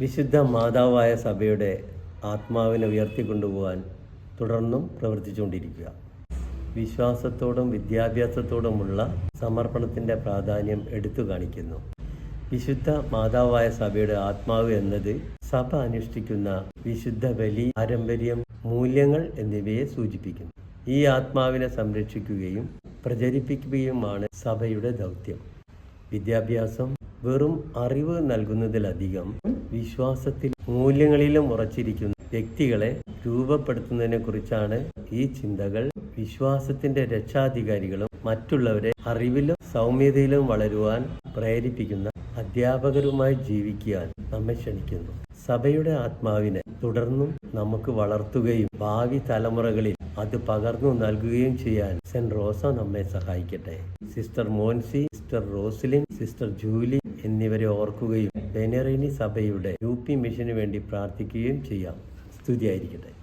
വിശുദ്ധ മാതാവായ സഭയുടെ ആത്മാവിനെ ഉയർത്തിക്കൊണ്ടുപോകാൻ തുടർന്നും പ്രവർത്തിച്ചുകൊണ്ടിരിക്കുക. വിശ്വാസത്തോടും വിദ്യാഭ്യാസത്തോടുമുള്ള സമർപ്പണത്തിന്റെ പ്രാധാന്യം എടുത്തു കാണിക്കുന്നു. വിശുദ്ധ മാതാവായ സഭയുടെ ആത്മാവ് എന്നത് സഭ അനുഷ്ഠിക്കുന്ന വിശുദ്ധ ബലി പാരമ്പര്യം മൂല്യങ്ങൾ എന്നിവയെ സൂചിപ്പിക്കുന്നു. ഈ ആത്മാവിനെ സംരക്ഷിക്കുകയും പ്രചരിപ്പിക്കുകയുമാണ് സഭയുടെ ദൗത്യം. വിദ്യാഭ്യാസം വെറും അറിവ് നൽകുന്നതിലധികം വിശ്വാസത്തിൽ മൂല്യങ്ങളിലും ഉറച്ചിരിക്കുന്ന വ്യക്തികളെ രൂപപ്പെടുത്തുന്നതിനെ കുറിച്ചാണ് ഈ ചിന്തകൾ. വിശ്വാസത്തിന്റെ രക്ഷാധികാരികളും മറ്റുള്ളവരെ അറിവിലും സൗമ്യതയിലും വളരുവാൻ പ്രേരിപ്പിക്കുന്ന അധ്യാപകരുമായി ജീവിക്കാൻ നമ്മെ ക്ഷണിക്കുന്നു. സഭയുടെ ആത്മാവിനെ തുടർന്നും നമുക്ക് വളർത്തുകയും ഭാവി തലമുറകളിൽ അത് പകർന്നു നൽകുകയും ചെയ്യാൻ സെന്റ് റോസ നമ്മെ സഹായിക്കട്ടെ. Sister Moncy sister Roslin sister Julie എന്നിവരെ ഓർക്കുകയും ബെനറിനി സഭയുടെ യു പി മിഷന് വേണ്ടി പ്രാർത്ഥിക്കുകയും ചെയ്യാം. സ്തുതിയായിരിക്കട്ടെ.